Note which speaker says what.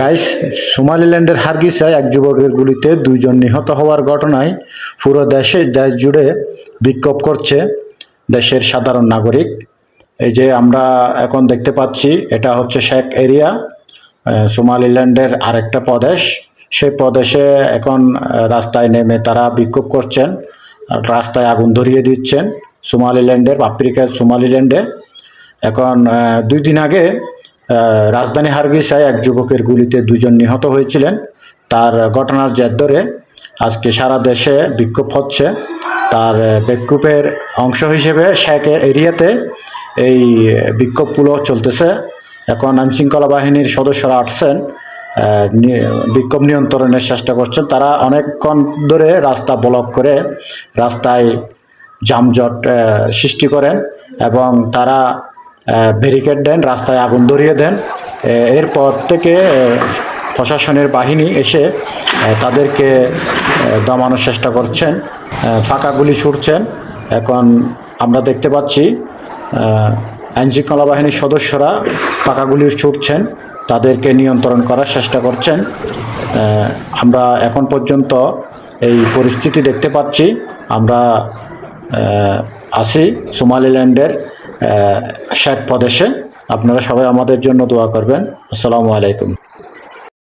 Speaker 1: Guys সোমালিল্যান্ডের হারগিসায় এক যুবকের গুলিতে দুইজন নিহত হওয়ার ঘটনায় পুরো দেশে দেশ জুড়ে বিক্ষোভ করছে দেশের সাধারণ নাগরিক। এই যে আমরা এখন দেখতে পাচ্ছি, এটা হচ্ছে শেখ এরিয়া সোমালিল্যান্ডের আরেকটা প্রদেশ। সেই প্রদেশে এখন রাস্তায় নেমে তারা বিক্ষোভ করছেন রাস্তায় আগুন ধরিয়ে দিচ্ছেন সোমালিল্যান্ডের, আফ্রিকার সোমালিল্যান্ডে। এখন দুই দিন আগে রাজধানী হারগিসায় এক যুবকের গুলিতে দুজন নিহত হয়েছিলেন। তার ঘটনার জের ধরে আজকে সারা দেশে বিক্ষোভ হচ্ছে। তার বিক্ষোভের অংশ হিসেবে শেখের এরিয়াতে এই বিক্ষোভগুলো চলতেছে। এখন আইনশৃঙ্খলা বাহিনীর সদস্যরা আসছেন। বিক্ষোভ নিয়ন্ত্রণের চেষ্টা করছেন। তারা অনেকক্ষণ ধরে রাস্তা ব্লক করে রাস্তায় যানজট সৃষ্টি করেন এবং তারা ব্যারিকেড দেন, রাস্তায় আগুন ধরিয়ে দেন। এরপর থেকে প্রশাসনের বাহিনী এসে তাদেরকে দমানোর চেষ্টা করছেন। ফাঁকা গুলি ছুটছেন এখন আমরা দেখতে পাচ্ছি আইনশৃঙ্খলা বাহিনীর সদস্যরা ফাঁকা গুলি ছুটছেন তাদেরকে নিয়ন্ত্রণ করার চেষ্টা করছেন। আমরা এখন পর্যন্ত এই পরিস্থিতি দেখতে পাচ্ছি। আমরা আসি সোমালিল্যান্ডের শেখ প্রদেশে। আপনারা সবাই আমাদের জন্য দোয়া করবেন। আসসালামু আলাইকুম।